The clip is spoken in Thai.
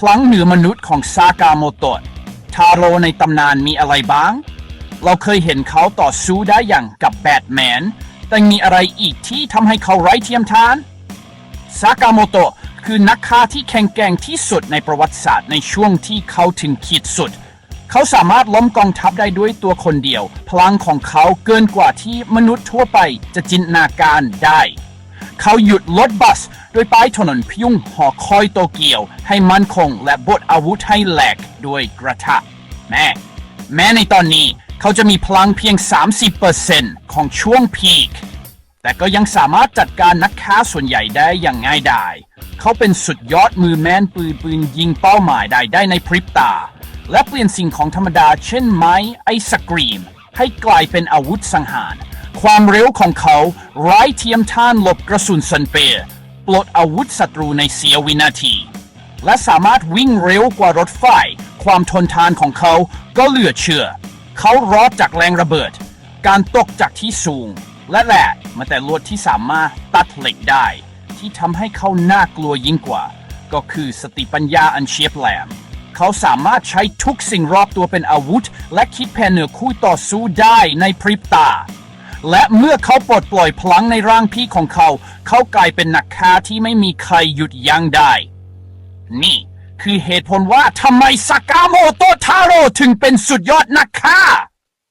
พลังเหนือมนุษย์ของซากาโมโตะทาโร่ในตำนานมีอะไรบ้าง เราเคยเห็นเขาต่อสู้ได้อย่างกับแบทแมน แต่มีอะไรอีกที่ทำให้เขาไร้เทียมทาน ซากาโมโตะคือนักฆ่าที่แข็งแกร่งที่สุดในประวัติศาสตร์ในช่วงที่เขาถึงขีดสุด เขาสามารถล้มกองทัพได้ด้วยตัวคนเดียว พลังของเขาเกินกว่าที่มนุษย์ทั่วไปจะจินตนาการได้ เขาหยุดรถบัส โดยป้ายถนนพยุงหอคอยโตเกียว ให้มั่นคงและบดอาวุธให้แหลกด้วยกระทะ แม่แม้ในตอนนี้เขาจะมีพลังเพียง 30%ของช่วงพีคแต่ก็ยังสามารถจัดการนักฆ่าส่วนใหญ่ได้อย่างง่ายดาย เขาเป็นสุดยอดมือแม่นปืนปืนยิงเป้าหมายได้ได้ในพริบตา และเปลี่ยนสิ่งของธรรมดาเช่นไม้ไอศกรีม ให้กลายเป็นอาวุธสังหาร ความเร็วของเขาไร้เทียมท่านหลบกระสุนซันเปร์ปลดอาวุธศัตรูในเสียววินาที และสามารถวิ่งเร็วกว่ารถไฟ ความทนทานของเขาก็เหลือเชื่อ เขารอดจากแรงระเบิด การตกจากที่สูง และแหละมาแต่ลวดที่สามารถตัดเหล็กได้ ที่ทำให้เขาน่ากลัวยิ่งกว่า ก็คือสติปัญญาอันเฉียบแหลมเขาสามารถใช้ทุกสิ่งรอบตัวเป็นอาวุธ และคิดแผนเหนือคู่ต่อสู้ได้ในพริบตา และเมื่อเขาปลดปล่อยพลังในร่างพี่ของเขา เขากลายเป็นนักฆ่าที่ไม่มีใครหยุดยั้งได้ นี่คือเหตุผลว่าทำไมสากาโมโตทาโร่ถึงเป็นสุดยอดนักฆ่า